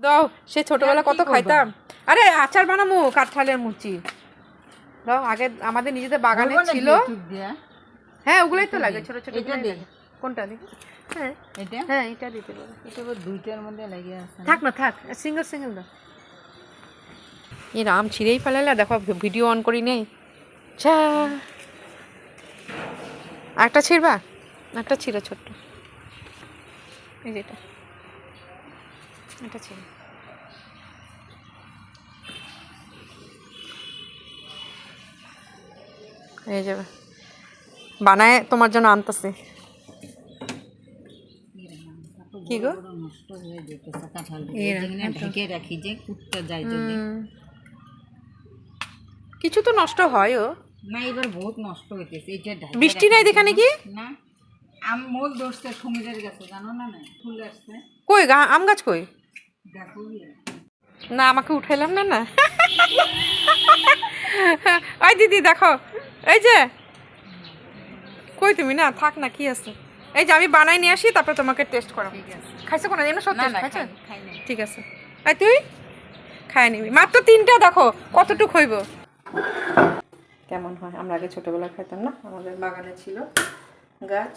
দাও সে ছোটবেলা কত খাইতাম। আরে আচার বানামু কাঁঠালের মুচি। দাও আগে আমাদের নিজেদের বাগানে ছিল। হ্যাঁ ওগুলোই তো লাগে ছোট ছোট। কোনটা দিই হ্যাঁ। এটা? হ্যাঁ এটা দিতে পারো। এটা দুইটার মধ্যে লাগে আছে। থাক না থাক। সিঙ্গেল সিঙ্গেল দাও। এ রাম ছিঁড়েই ফেলালে দেখো ভিডিও অন করি নেই। একটা ছিঁড়বা? একটা ছিঁড়ো ছোট্ট। এই যেটা এটা ছিঁড়ো এই যাবে বানায় তোমার জন্য আনতেছে। কি গো? নষ্ট হয়ে যেতেছে কাঁঠাল ঢেকে রাখি যে কুটটা যায় যদি। কিছু তো নষ্ট হয়ও না এবার বহুত নষ্ট হইতেছে এটা বৃষ্টি নাই দেখানে জন্য- কি? না আম মোল ধরছে সমুদ্রের গেছে জানো না না ফুল আসছে। কই গা- আম গাছ কই। না আমাকে উঠাইলাম না না। ওই দিদি দেখো এই যে। কই তুমি? না থাক না কি আছে? এই যে আমি বানাই নিয়ে আসি তারপরে তোমাকে টেস্ট করাবো। ঠিক আছে। খাইছো কোনো? এমনি সত্যি খাইছো? খাই খাই ঠিক আছে। আর তুই? খাই নিবি। মাত্র তিনটা দেখো কতটুক হইব? কেমন হয়? আমরা আগে ছোটবেলা খাইতাম না? আমাদের বাগানে ছিল গাছ।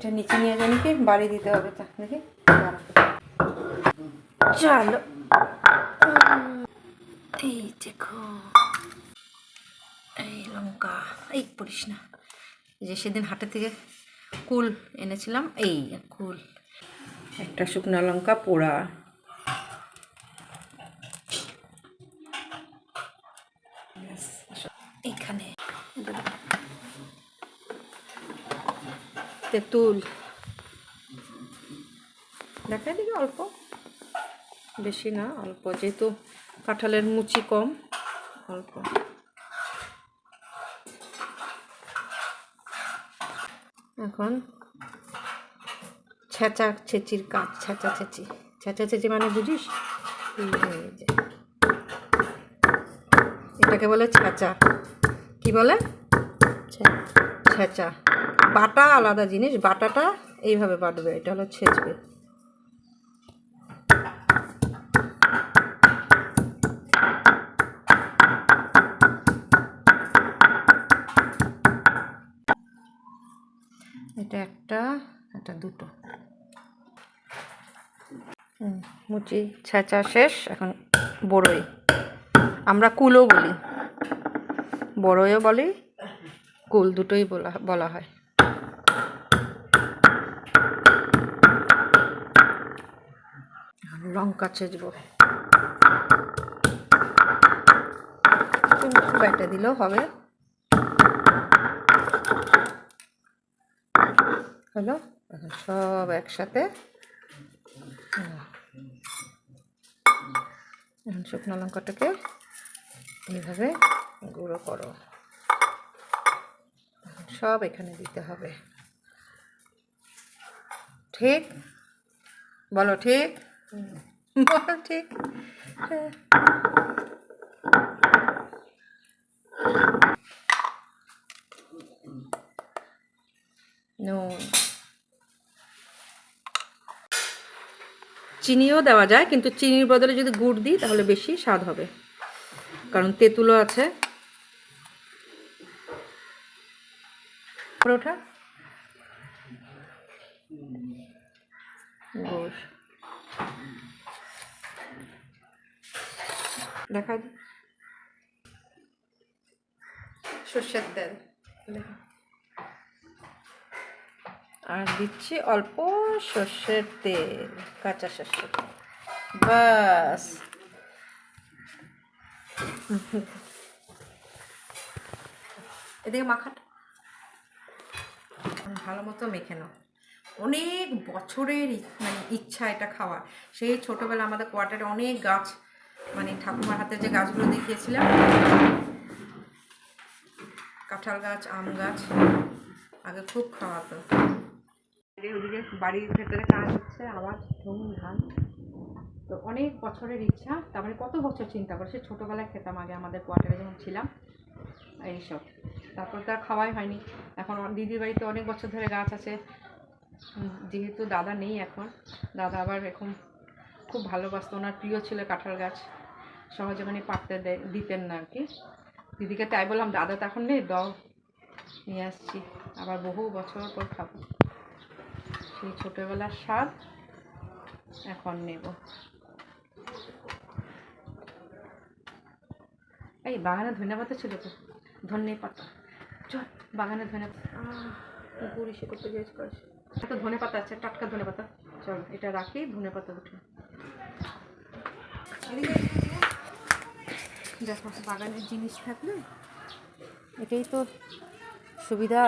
এটা নিচে নিয়ে জানি কি বাড়ি দিতে হবে তা দেখি। চলো। এই দেখো। এই লঙ্কা এই পড়িস না। যে সেদিন হাটে থেকে কুল এনেছিলাম এই কুল। একটা শুকনো লঙ্কা পোড়া। তেঁতুল দেখা দিকে অল্প। বেশি না, অল্প, যেহেতু কাঁঠালের মুচি কম, অল্প। এখন ছেঁচা ছেঁচির কাজ, ছেঁচা ছেঁচি। ছেঁচা ছেঁচি মানে বুঝিস। এটাকে বলে ছেঁচা। কি বলে? ছেঁচা। বাটা আলাদা জিনিস, বাটাটা এইভাবে বাটবে, এটা হলো ছেঁচবে। এটা একটা, এটা দুটো। মুচি ছেঁচা শেষ, এখন বড়ই। আমরা কুলও বলি। বড়ইও বলি, কুল দুটোই বলা বলা হয়। লঙ্কা ছেঁচবো বেটে দিলেও হবে। হলো? এখন সব একসাথে। শুকনো লঙ্কাটাকে এইভাবে গুঁড়ো করো। সব এখানে দিতে হবে। ঠিক? বলো, ঠিক? বলো ঠিক চিনিও দেওয়া যায়, কিন্তু চিনির বদলে যদি গুড় দিই, তাহলে বেশি স্বাদ হবে। কারণ তেঁতুলও আছে। উপরে ওঠা গুড় দেখা সর্ষের তেল, দেখো। আর দিচ্ছি অল্প সর্ষের তেল, কাঁচা সর্ষের তেল। বাস এদিকে মাখাটা ভালো মতো মেখে নাও। অনেক বছরের মানে ইচ্ছা এটা খাওয়ার। সেই ছোটোবেলা আমাদের কোয়ার্টারে অনেক গাছ মানে ঠাকুমার হাতে যে গাছগুলো দেখিয়েছিলাম। কাঁঠাল গাছ, আম গাছ, আগে খুব খাওয়াতো। ওদিকে বাড়ির ভেতরে কাজ হচ্ছে, আবার ধুমধাম তো অনেক বছরের ইচ্ছা তার মানে কত বছর চিন্তা করে? সে ছোটোবেলায় খেতাম আগে আমাদের কোয়ার্টারে যখন ছিলাম, এইসব। তারপর তো আর খাওয়াই হয়নি। এখন দিদির বাড়িতে অনেক বছর ধরে গাছ আছে। যেহেতু দাদা নেই এখন, দাদা আবার এখন খুব ভালোবাসতো। ওনার প্রিয় ছিল কাঁঠাল গাছ। সহজে মানে পাততে দিতেন না আর কি দিদিকে তাই বললাম, দাদা তো এখন নেই, দাও, নিয়ে আসছি। আবার বহু বছর পর খাব। সেই ছোটোবেলার স্বাদ এখন নেব। এই, বাগানে ধনে পাতা ছিল তো? ধনে পাতা। চল, বাগানে ধনে গুড়ি সে করতে গিয়েছে করেছে একটা ধনে পাতা আছে, টাটকা ধনে পাতা। চল, এটা রাখি, ধনে পাতা উঠে দেখো বাগানের জিনিস থাকলে এটাই তো সুবিধা।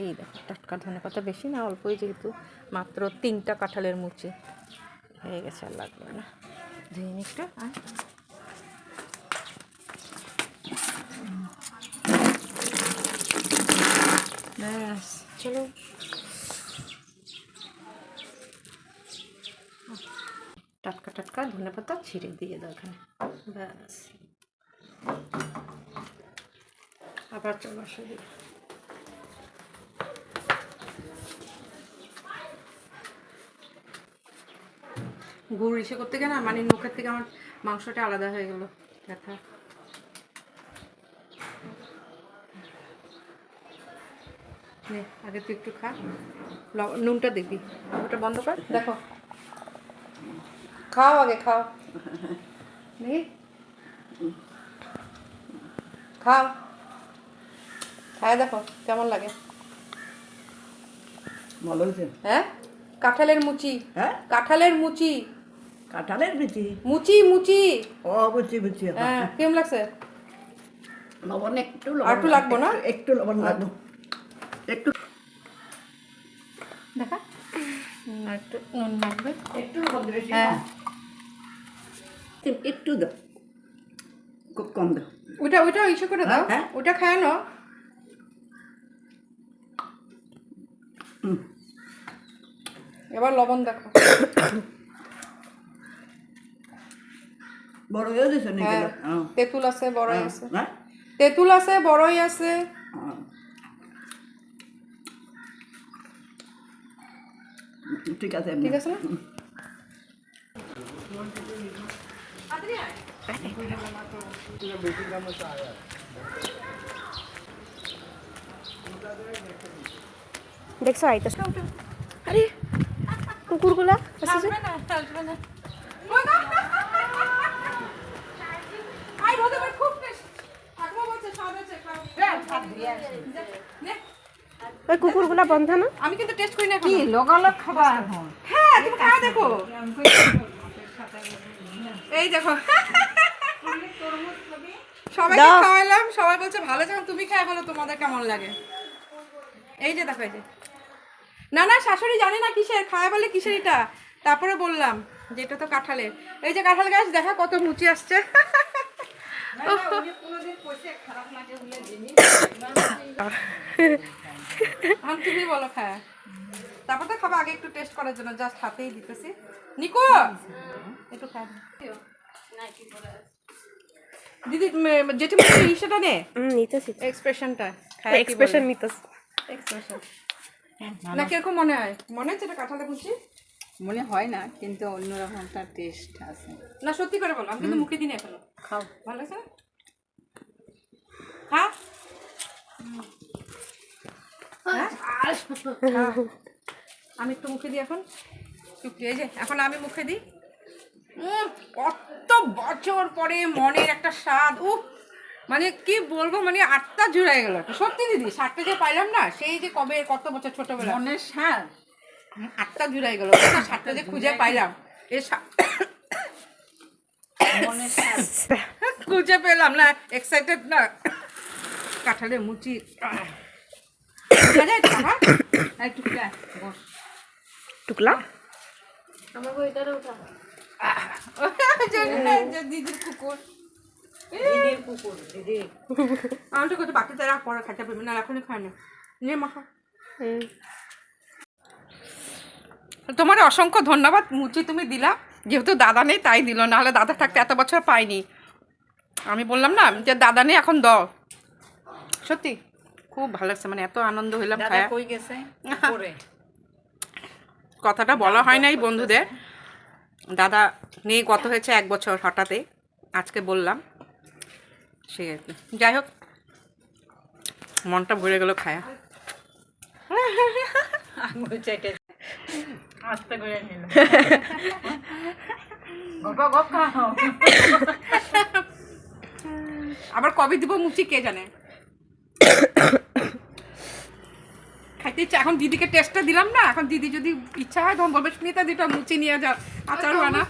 এই দেখো, টাটকা ধনে পাতা বেশি না, অল্পই যেহেতু মাত্র তিনটা কাঁঠালের মুচি। হয়ে গেছে, আর লাগবে না। ধুয়ে নিই একটু, আর ব্যাস। চলো। টাটকা টাটকা ধনে পাতা ছিঁড়ে দিয়ে দাও এখানে। ব্যাস। আবার চলো দিকে গুড় ইসে করতে না মানে মুখের থেকে আমার মাংসটা আলাদা হয়ে গেল, ব্যথা। আগে তুই একটু খা। নুনটা দেখবি ওটা বন্ধ কর, দেখো। খাও আগে খাও। দেখি। খাও। খায় দেখো কেমন লাগে? ভালো হয়েছে? হ্যাঁ? কাঁঠালের মুচি। হ্যাঁ? কাঁঠালের মুচি। কাঁঠালের বিচি মুচি মুচি। ও বুঝছি বুঝছি হ্যাঁ। কেমন লাগছে? লবণ একটু একটু লাগবো। না? একটু- লবণ লাগবো। একটু দেখা। একটু নুন লাগবে। একটু হ্যাঁ। একটু দাও। খুব কম দাও। ওটা ওইটা ইসে করে দাও। হ্যাঁ? ওটা খায় না এবার লবণ দেখো। বড় হয়ে গেছে নাকি? হ্যাঁ। হ্যাঁ তেঁতুল আছে বড়ই আছে। তেঁতুল আছে বড়ই আছে। ঠিক আছে ঠিক আছে না? দেখছ আইতেছে আরে কুকুরগুলা আসছে না আসবে না ওই কুকুরগুলা বন্ধ না? আমি কিন্তু টেস্ট করি না কি এখন। খাবার হ্যাঁ তুমি খাও দেখো। এই দেখো সবাইকে। খাওয়াইলাম সবাই বলছে ভালো যখন তুমি খাই বলো তোমাদের কেমন লাগে এই যে দেখো এই যে না না শাশুড়ি জানে না কিসের খাওয়া বলে কিসের এটা তারপরে বললাম যেটা তো কাঁঠালের এই যে কাঁঠাল গাছ দেখা কত মুচি আসছে তুমি বলো খায় তারপর তো খাব আগে একটু টেস্ট করার জন্য জাস্ট হাতেই দিতেছি নিকো! একটু। দিদি যেটি সেটা নে। হুম নিতেছি এক্সপ্রেশনটা এক্সপ্রেশন নিতেছি। এক্সপ্রেশন না কীরকম মনে হয় মনে হচ্ছে এটা কাঁঠালে কুচি? মনে হয় না কিন্তু অন্যরকম একটা টেস্ট আছে। না সত্যি করে বলো আমি কিন্তু মুখে দিই না এখনও খাও। ভালো লাগছে না? হ্যাঁ? খা। আমি একটু মুখে দিই এখন। চুপটি এই যে এখন আমি মুখে দিই। কত বছর পরে মনের একটা স্বাদ উফ মানে কি বলব মানে আটটা জুড়ে গেল সত্যি দিদি সাতটা যে পাইলাম না সেই যে কবে কত বছর ছোটবেলা। মনের স্বাদ। আটটা জুড়াই গেল। সাতটা যে খুঁজে পাইলাম এ খুঁজে পেলাম না এক্সাইটেড না। কাঁঠালের মুচি। খা, বস। টুকলা? জানি না, যে দিদির কুকুর। দিদির কুকুর দিদি। আমি তো কত বাটিতে রাখ পরে খাইতে পারবি না এখনই খাই না। মাখা। তোমার অসংখ্য ধন্যবাদ মুচি তুমি দিলা। যেহেতু দাদা নেই তাই দিল। নাহলে দাদা থাকতে এত বছর পাইনি। আমি বললাম না যে দাদা নেই এখন দাও। সত্যি খুব ভালো লাগছে মানে এত আনন্দ হইলাম খায়া। কই গেছে? কথাটা বলা হয় নাই বন্ধুদের। দাদা নিয়ে কত হয়েছে এক বছর হঠাৎই আজকে বললাম। সেই আর কি যাই হোক মনটা ভরে গেল খায়া। আবার কবে দিব মুচি কে জানে? খাইতে ইচ্ছা, এখন দিদিকে টেস্টটা দিলাম না, এখন দিদি যদি ইচ্ছা হয় তখন বলবে, সুনিতা, দিটা মুছে নিয়ে যাও, আচার বানা